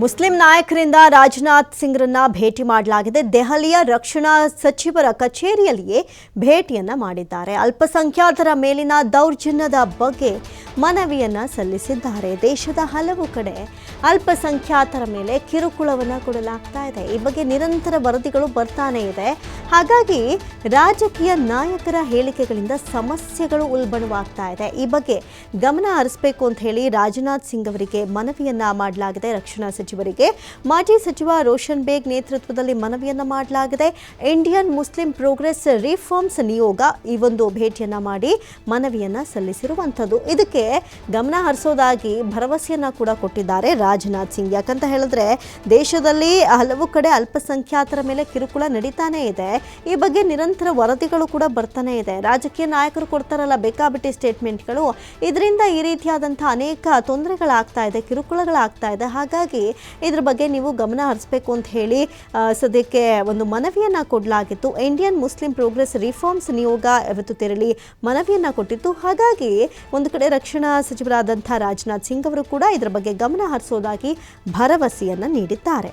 Muslim ನಾಯಕರಿಂದ ರಾಜನಾಥ್ ಸಿಂಗ್ರನ್ನ ಭೇಟಿ ಮಾಡಲಾಗಿದೆ. ದೆಹಲಿಯ ರಕ್ಷಣಾ ಸಚಿವರ ಕಚೇರಿಯಲ್ಲಿಯೇ ಭೇಟಿಯನ್ನ ಮಾಡಿದ್ದಾರೆ. ಅಲ್ಪಸಂಖ್ಯಾತರ ಮೇಲಿನ ದೌರ್ಜನ್ಯದ ಬಗ್ಗೆ ಮನವಿಯನ್ನ ಸಲ್ಲಿಸಿದ್ದಾರೆ. ದೇಶದ ಹಲವು ಕಡೆ ಅಲ್ಪಸಂಖ್ಯಾತರ ಮೇಲೆ ಕಿರುಕುಳವನ್ನು ಕೊಡಲಾಗ್ತಾ ಇದೆ. ಈ ಬಗ್ಗೆ ನಿರಂತರ ವರದಿಗಳು ಬರ್ತಾನೆ ಇದೆ. ಹಾಗಾಗಿ ರಾಜಕೀಯ ನಾಯಕರ ಹೇಳಿಕೆಗಳಿಂದ ಸಮಸ್ಯೆಗಳು ಉಲ್ಬಣವಾಗ್ತಾ ಇದೆ. ಈ ಬಗ್ಗೆ ಗಮನ ಹರಿಸಬೇಕು ಅಂತ ಹೇಳಿ ರಾಜನಾಥ್ ಸಿಂಗ್ ಅವರಿಗೆ ಮನವಿಯನ್ನ ಮಾಡಲಾಗಿದೆ. ರಕ್ಷಣಾ ಸಚಿವರಿಗೆ ಮಾಜಿ ಸಚಿವ ರೋಷನ್ ಬೇಗ್ ನೇತೃತ್ವದಲ್ಲಿ ಮನವಿಯನ್ನ ಮಾಡಲಾಗಿದೆ. ಇಂಡಿಯನ್ ಮುಸ್ಲಿಂ ಪ್ರೋಗ್ರೆಸ್ ರಿಫಾರ್ಮ್ಸ್ ನಿಯೋಗ ಈ ಒಂದು ಭೇಟಿಯನ್ನ ಮಾಡಿ ಮನವಿಯನ್ನ ಸಲ್ಲಿಸಿರುವಂಥದ್ದು. ಇದಕ್ಕೆ ಗಮನ ಹರಿಸೋದಾಗಿ ಭರವಸೆಯನ್ನ ಕೂಡ ಕೊಟ್ಟಿದ್ದಾರೆ ರಾಜನಾಥ್ ಸಿಂಗ್. ಯಾಕಂತ ಹೇಳಿದ್ರೆ ದೇಶದಲ್ಲಿ ಹಲವು ಕಡೆ ಅಲ್ಪಸಂಖ್ಯಾತರ ಮೇಲೆ ಕಿರುಕುಳ ನಡೀತಾನೆ ಇದೆ. ಈ ಬಗ್ಗೆ ನಿರಂತರ ವರದಿಗಳು ಕೂಡ ಬರ್ತಾನೆ ಇದೆ. ರಾಜಕೀಯ ನಾಯಕರು ಕೊಡ್ತಾರಲ್ಲ ಬೇಕಾಬಿಟ್ಟಿ ಸ್ಟೇಟ್ಮೆಂಟ್ಗಳು. ಇದರಿಂದ ಈ ರೀತಿಯಾದಂಥ ಅನೇಕ ತೊಂದರೆಗಳಾಗ್ತಾ ಇದೆ, ಕಿರುಕುಳಗಳಾಗ್ತಾ ಇದೆ. ಹಾಗಾಗಿ ಇದ್ರ ಬಗ್ಗೆ ನೀವು ಗಮನ ಹರಿಸಬೇಕು ಅಂತ ಹೇಳಿ ಸದ್ಯಕ್ಕೆ ಒಂದು ಮನವಿಯನ್ನು ಕೊಡಲಾಗಿತ್ತು. ಇಂಡಿಯನ್ ಮುಸ್ಲಿಂ ಪ್ರೋಗ್ರೆಸ್ ರಿಫಾರ್ಮ್ಸ್ ನಿಯೋಗ ಇವತ್ತು ತೆರಳಿ ಮನವಿಯನ್ನು ಕೊಟ್ಟಿತ್ತು. ಹಾಗಾಗಿ ಒಂದು ಕಡೆ ರಕ್ಷಣಾ ಸಚಿವರಾದಂಥ ರಾಜನಾಥ್ ಸಿಂಗ್ ಅವರು ಕೂಡ ಇದರ ಬಗ್ಗೆ ಗಮನ ಹರಿಸೋದಾಗಿ ಭರವಸೆಯನ್ನು ನೀಡಿದ್ದಾರೆ.